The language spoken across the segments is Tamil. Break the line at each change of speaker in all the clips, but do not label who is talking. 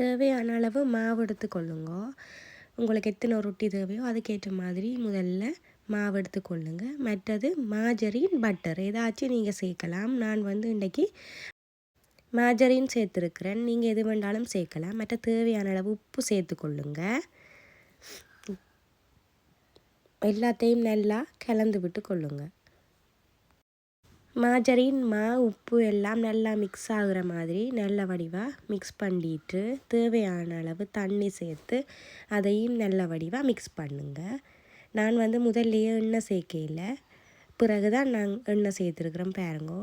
தேவையான அளவு மாவு எடுத்துக்கொள்ளுங்க. உங்களுக்கு எத்தனை ரொட்டி தேவையோ அதுக்கேற்ற மாதிரி முதல்ல மாவு எடுத்துக்கொள்ளுங்க. மற்றது மாஜரின் பட்டர். ஏதாச்சும் நீங்கள் சேர்க்கலாம். நான் வந்து இன்றைக்கி மாஜரின் சேர்த்துருக்குறேன். நீங்கள் எது வேண்டாலும் சேர்க்கலாம். மற்ற தேவையான அளவு உப்பு சேர்த்துக்கொள்ளுங்க. எல்லாத்தையும் நல்லா கலந்து விட்டு கொள்ளுங்கள் மாஜரின் மா உப்பு எல்லாம் நல்லா மிக்ஸ் ஆகுற மாதிரி நல்ல வடிவாக மிக்ஸ் பண்ணிட்டு தேவையான அளவு தண்ணி சேர்த்து அதையும் நல்ல வடிவாக மிக்ஸ் பண்ணுங்க. நான் வந்து முதல்லையே எண்ணெய் சேர்க்கையில் பிறகு தான் நான் எண்ணெய் சேர்த்துருக்குறேன் பாருங்கோ.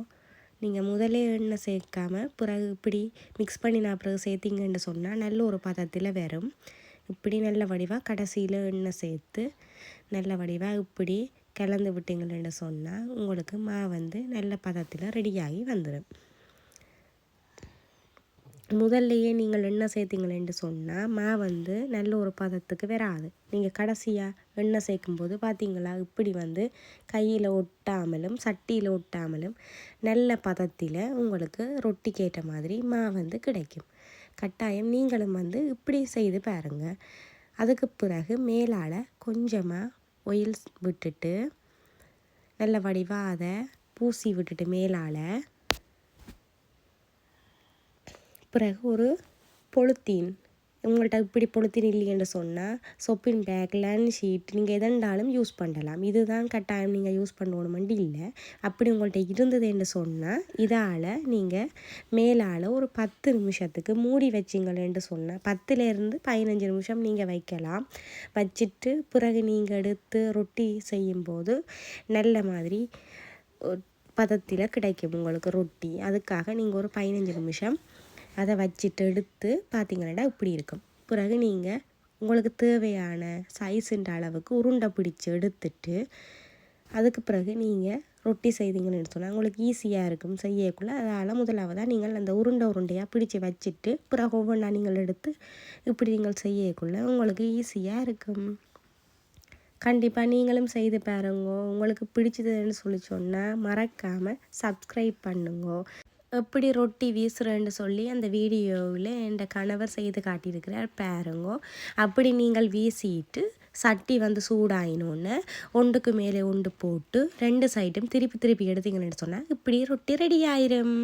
நீங்கள் முதலே எண்ணெய் சேர்க்காம பிறகு இப்படி மிக்ஸ் பண்ணி நான் பிறகு சேர்த்திங்கன்னு சொன்னால் நல்ல ஒரு பதத்தில் வரும். இப்படி நல்ல வடிவாக கடைசியில் எண்ணெய் சேர்த்து நல்ல வடிவாக இப்படி கலந்து விட்டீங்கன்னு சொன்னால் உங்களுக்கு மா வந்து நல்ல பதத்தில் ரெடியாகி வந்துடும் முதல்லையே நீங்கள் எண்ணெய் சேர்த்திங்களேன்னு சொன்னால் மா வந்து நல்ல ஒரு பதத்துக்கு வராது. நீங்கள் கடைசியாக எண்ணெய் சேர்க்கும்போது பார்த்தீங்களா இப்படி வந்து கையில் ஒட்டாமலும் சட்டியில் ஒட்டாமலும் நல்ல பதத்தில் உங்களுக்கு ரொட்டி கேட்ட மாதிரி மா வந்து கிடைக்கும். கட்டாயம் நீங்களும் வந்து இப்படி செய்து பாருங்கள் அதுக்கு பிறகு மேலால் கொஞ்சமாக ஒயில்ஸ் விட்டுட்டு நல்ல வடிவாக அதை பூசி விட்டுட்டு மேலால் பிறகு ஒரு பொழுத்தீன் உங்கள்கிட்ட இப்படி பொழுத்தின் இல்லைன்னு சொன்னால் சொப்பின் பேக் லன் ஷீட் நீங்கள் எதெண்டாலும் யூஸ் பண்ணலாம். இதுதான் கட்டாயம். நீங்கள் யூஸ் பண்ணணுமெண்டு இல்லை. அப்படி உங்கள்கிட்ட இருந்ததுன்னு சொன்னால் இதால் நீங்கள் மேலால் ஒரு பத்து நிமிஷத்துக்கு மூடி வச்சிங்களேன்னு சொன்னால் பத்துலேருந்து பதினஞ்சு நிமிஷம் நீங்கள் வைக்கலாம். வச்சுட்டு பிறகு நீங்கள் எடுத்து ரொட்டி செய்யும்போது நல்ல மாதிரி பதத்தில் கிடைக்கும் உங்களுக்கு ரொட்டி. அதுக்காக நீங்கள் ஒரு பதினஞ்சு நிமிஷம் அதை வச்சுட்டு எடுத்து பார்த்தீங்கன்னா இப்படி இருக்கும். பிறகு நீங்கள் உங்களுக்கு தேவையான சைஸுன்ற அளவுக்கு உருண்டை பிடிச்சி எடுத்துட்டு அதுக்கு பிறகு நீங்கள் ரொட்டி செய்தீங்கன்னு சொன்னால் உங்களுக்கு ஈஸியாக இருக்கும் செய்யக்குள்ள. அதால் முதலாவதாக நீங்கள் அந்த உருண்டை உருண்டையாக பிடிச்சி வச்சுட்டு பிறகு ஒவ்வொன்றா நீங்கள் எடுத்து இப்படி நீங்கள் செய்யக்குள்ள உங்களுக்கு ஈஸியாக இருக்கும். கண்டிப்பாக நீங்களும் செய்து பாருங்க. உங்களுக்கு பிடிச்சதுன்னு சொல்லி சொன்னால் மறக்காமல் சப்ஸ்கிரைப் பண்ணுங்க. எப்படி ரொட்டி வீசுகிறேன்னு சொல்லி அந்த வீடியோவில் என் கணவர் செய்து காட்டியிருக்கிறார். பாருங்கோ. அப்படி நீங்கள் வீசிட்டு சட்டி வந்து சூடாயினோன்னு ஒன்றுக்கு மேலே ஒன்று போட்டு ரெண்டு சைடும் திருப்பி திருப்பி எடுத்தீங்கன்னு சொன்னால் இப்படி ரொட்டி ரெடி ஆயிரும்.